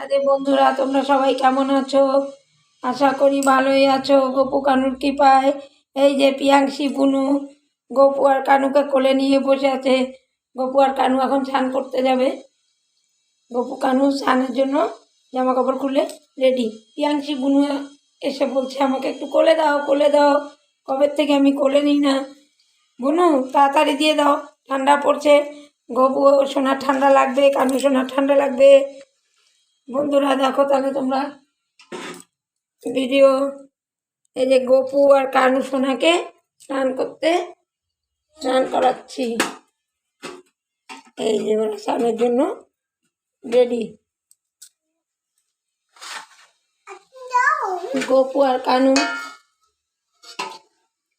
আরে বন্ধুরা, তোমরা সবাই কেমন আছো? আশা করি ভালোই আছো। গপু কানুর কৃপায়। এই যে পিয়াংশি, বুনু, গপু আর কানুকে কোলে নিয়ে বসে আছে। গপু আর কানু এখন স্নান করতে যাবে। গপু কানু স্নানের জন্য জামা কাপড় খুলে রেডি। পিয়াংশি, বুনু এসে বলছে, আমাকে একটু কোলে দাও কোলে দাও। কবের থেকে আমি কোলে নিই না? বুনু, তাড়াতাড়ি দিয়ে দাও। ঠান্ডা পড়ছে। গপু, সোনার ঠান্ডা লাগবে, কানু, সোনার ঠান্ডা লাগবে। বন্ধুরা, দেখো তাহলে তোমরা ভিডিও এই যে গপু আর কানু সোনাকে স্নান করতে স্নান করাচ্ছি। এই যে ওরা স্নানের জন্য রেডি গপু আর কানু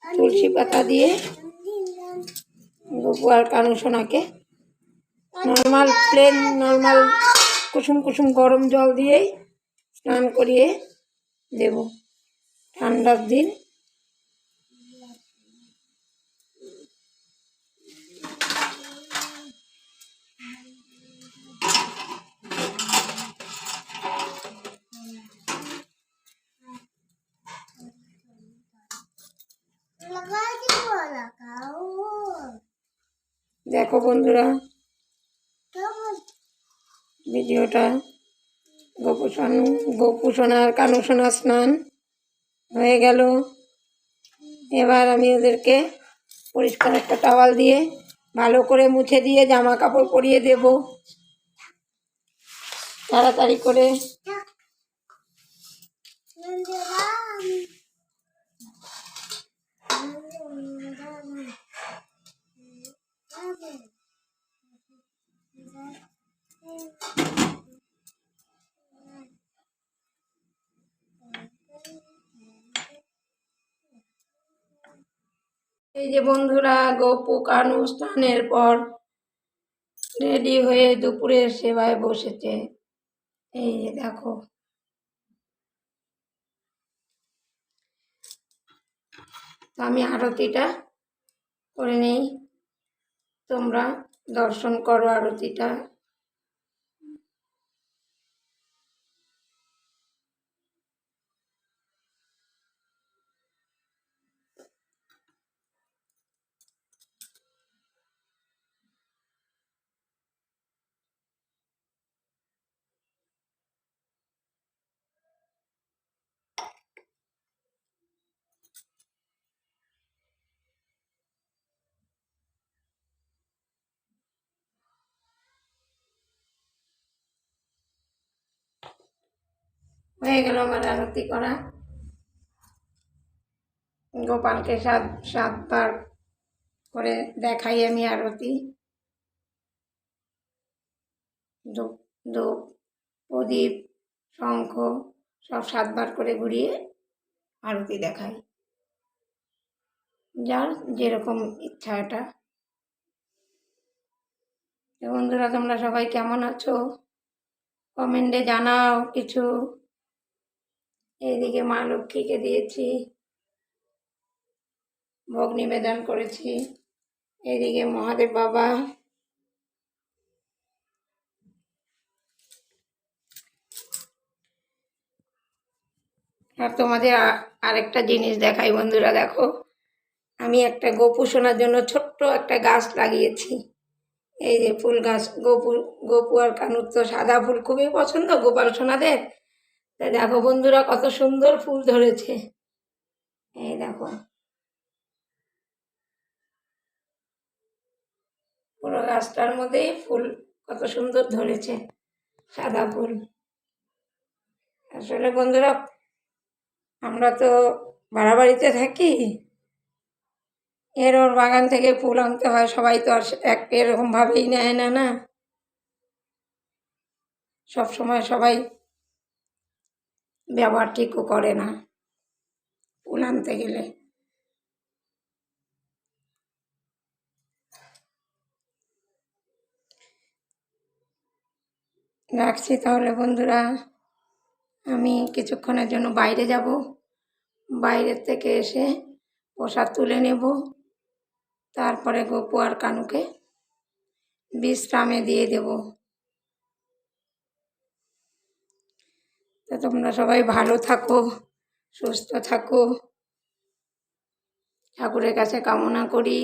তুলসী পাতা দিয়ে গপু আর কানু সোনাকে নর্মাল প্লেন নর্মাল কুসুম কুসুম গরম জল দিয়েই স্নান করিয়ে দেব। ঠান্ডার দিন। দেখো বন্ধুরা ভিডিওটা। গোপুসোনা, গোপুসোনার কানুসোনা স্নান হয়ে গেল। এবার আমি ওদেরকে পরিষ্কার একটা টাওয়াল দিয়ে ভালো করে মুছে দিয়ে জামা কাপড় পরিয়ে দেব। তাড়াতাড়ি করে। এই যে বন্ধুরা গোপু কানু স্নানের পর রেডি হয়ে দুপুরের সেবায় বসেছে। এই যে দেখো। আমি আরতিটা করে নেই। তোমরা দর্শন করো আরতিটা। হয়ে গেল আমার আরতি করা। গোপালকে সাত, সাতবার করে দেখাই আমি আরতি। প্রদীপ, শঙ্খ সব সাতবার করে ঘুরিয়ে আরতি দেখাই। যার যেরকম ইচ্ছা এটা। বন্ধুরা, তোমরা সবাই কেমন আছো? কমেন্টে জানাও কিছু। এইদিকে মা লক্ষ্মীকে দিয়েছি। ভোগ নিবেদন করেছি। এইদিকে মহাদেব বাবা। আর তোমাদের আরেকটা জিনিস দেখাই বন্ধুরা, দেখো। আমি একটা গোপু শোনার জন্য ছোট্ট একটা গাছ লাগিয়েছি। এই যে ফুল গাছ, গোপু গোপু আর কানুর তো সাদা ফুল। খুবই পছন্দ গোপাল সোনাদের। তা দেখো বন্ধুরা কত সুন্দর ফুল ধরেছে। এই দেখো। পুরো গাছটার মধ্যেই ফুল কত সুন্দর ধরেছে, সাদা ফুল। আসলে বন্ধুরা, আমরা তো ভাড়া বাড়িতে থাকি, এর ওর বাগান থেকে ফুল আনতে হয়, সবাই তো আর এক এরকমভাবেই নেয় না না? সব সময় সবাই ব্যবহার ঠিকও করে না। ফুল আনতে গেলে। রাখছি তাহলে বন্ধুরা। আমি কিছুক্ষণের জন্য বাইরে যাব। বাইরের থেকে এসে প্রসাদ তুলে নেব। তারপরে গোপু আর কানুকে বিশ্রামে দিয়ে দেব। তো তোমরা সবাই ভালো থাকো, সুস্থ থাকো। ঠাকুরের কাছে কামনা করি।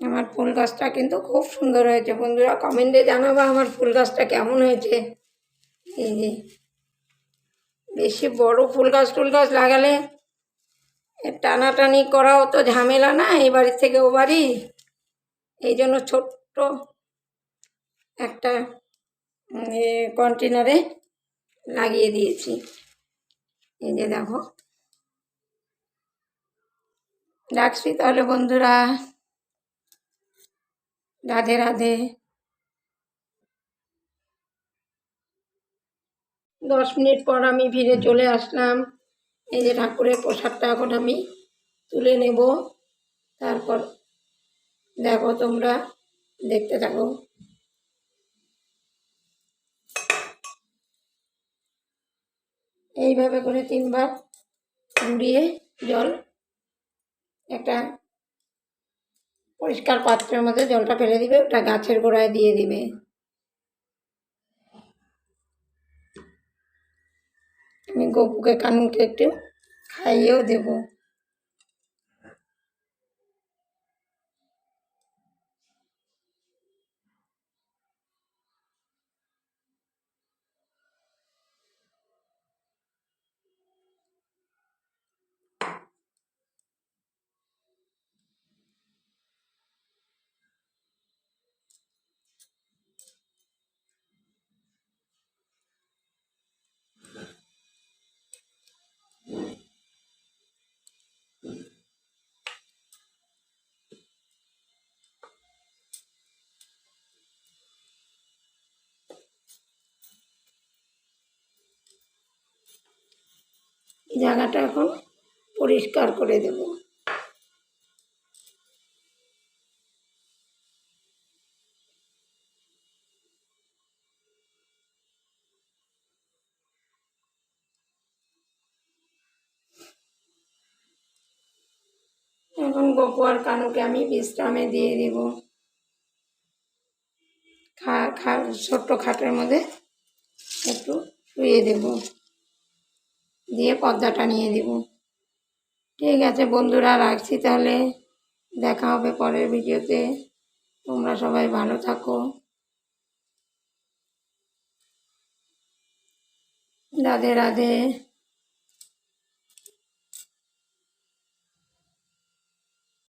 আমার ফুল গাছটা কিন্তু খুব সুন্দর হয়েছে। বন্ধুরা, কমেন্টে জানাবা আমার ফুল গাছটা কেমন হয়েছে। এই যে, বেশি বড় ফুল গাছ টুল গাছ লাগালে টানাটানি করাও তো ঝামেলা না এই বাড়ির থেকে ও বাড়ি। এই জন্য ছোট্ট একটা কন্টেনারে লাগিয়ে দিয়েছি। এই যে দেখো। রাখছি তাহলে বন্ধুরা। রাধে রাধে। দশ মিনিট পর আমি ফিরে চলে আসলাম। এই যে ঠাকুরের প্রসাদটা এখন আমি তুলে নেব। তারপর দেখো তোমরা দেখতে থাকো। এইভাবে করে তিনবার ঘুরিয়ে জল একটা পরিষ্কার পাত্রের মধ্যে জলটা ফেলে দিবে, ওটা গাছের গোড়ায় দিয়ে দিবে। আমি গপুকে, কানুকে একটু খাইয়েও দেবো। জায়গাটা এখন পরিষ্কার করে দেব। এখন গপু আর কানুকে আমি বিশ্রামে দিয়ে দিব। খা খা ছোট্ট খাটের মধ্যে একটু শুয়ে দেব। দিয়ে পর্দাটা নিয়ে দেব। ঠিক আছে বন্ধুরা, রাখছি তাহলে। দেখা হবে পরের ভিডিওতে। তোমরা সবাই ভালো থাকো। রাধে রাধে।